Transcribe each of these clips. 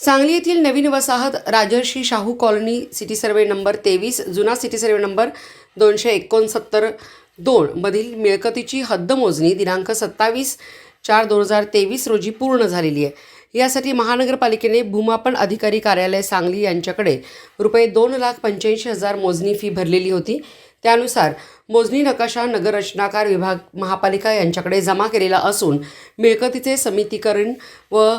सांगली येथील नवीन वसाहत Rajarshi Shahu colony city survey number तेवीस जुना सिटी सर्वे नंबर दोनशे एकोणसत्तर दोन मधील मिळकतीची हद्दमोजणी दिनांक सत्तावीस चार दोन हजार तेवीस रोजी पूर्ण झालेली आहे. यासाठी महानगरपालिकेने भूमापन अधिकारी कार्यालय सांगली यांच्याकडे रुपये दोन लाख पंच्याऐंशी हजार मोजणी फी भरलेली होती. त्यानुसार मोजणी नकाशा नगररचनाकार विभाग महापालिका यांच्याकडे जमा केलेला असून मिळकतीचे समितीकरण व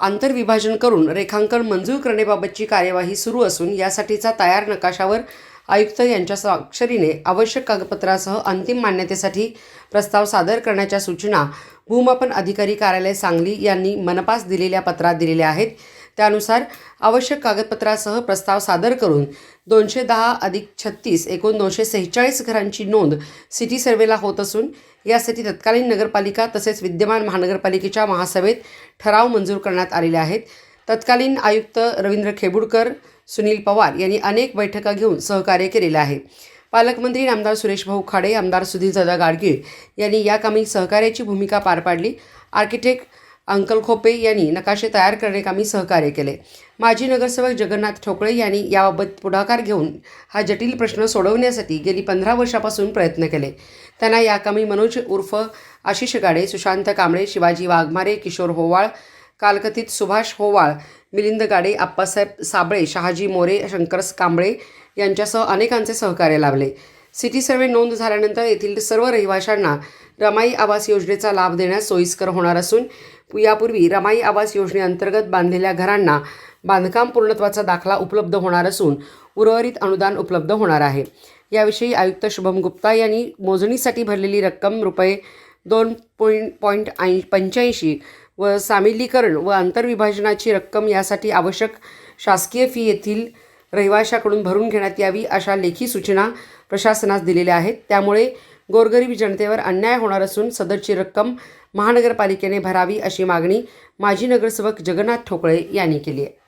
आंतरविभाजन करून रेखांकन मंजूर करण्याबाबतची कार्यवाही सुरू असून यासाठीचा तयार नकाशावर आयुक्त यांच्या स्वाक्षरीने आवश्यक कागदपत्रासह अंतिम मान्यतेसाठी प्रस्ताव सादर करण्याच्या सूचना भूमापन अधिकारी कार्यालय सांगली यांनी मनपास दिलेल्या पत्रात दिलेल्या आहेत. त्यानुसार आवश्यक कागदपत्रासह प्रस्ताव सादर करून दोनशे दहा अधिक छत्तीस एकूण दोनशे सेहेचाळीस घरांची नोंद सिटी सर्वेला होत असून यासाठी तत्कालीन नगरपालिका तसेच विद्यमान महानगरपालिकेच्या महासभेत ठराव मंजूर करण्यात आलेले आहेत. तत्कालीन आयुक्त रवींद्र खेबुडकर सुनील पवार यांनी अनेक बैठका घेऊन सहकार्य केलेलं आहे. पालकमंत्री आमदार सुरेश भाऊ खाडे आमदार सुधीरदादा गाडगीळ यांनी या कामी सहकार्याची भूमिका पार पाडली. आर्किटेक्ट अंकल खोपे यांनी नकाशे तयार करण्याकामी सहकार्य केले. माजी नगरसेवक जगन्नाथ ठोकळे यांनी याबाबत पुढाकार घेऊन हा जटिल प्रश्न सोडवण्यासाठी गेली पंधरा वर्षापासून प्रयत्न केले. त्यांना याकामी मनोज उर्फ आशिष गाडे सुशांत कांबळे शिवाजी वाघमारे किशोर होवाळ कालकथित सुभाष होवाळ मिलिंद गाडे आप्पासाहेब साबळे शहाजी मोरे शंकर कांबळे यांच्यासह अनेकांचे सहकार्य लाभले. सिटी सर्वे नोंद झाल्यानंतर येथील सर्व रहिवाशांना रमाई आवास योजनेचा लाभ देण्यास सोयीस्कर होणार असून यापूर्वी रमाई आवास योजनेअंतर्गत बांधलेल्या घरांना बांधकाम पूर्णत्वाचा दाखला उपलब्ध होणार असून उर्वरित अनुदान उपलब्ध होणार आहे. याविषयी आयुक्त शुभम गुप्ता यांनी मोजणीसाठी भरलेली रक्कम रुपये दोन पॉईंट पॉईंट ऐं पंच्याऐंशी व सामिलीकरण व आंतरविभाजनाची रक्कम यासाठी आवश्यक शासकीय फी येथील रहिवाशाकडून भरून घेण्यात यावी अशा लेखी सूचना प्रशासनास दिलेल्या आहेत. त्यामुळे गोरगरीब जनतेवर अन्याय होणार असून सदरची रक्कम महानगरपालिकेने भरावी अशी मागणी माजी नगरसेवक जगन्नाथ ठोकळे यांनी केली आहे.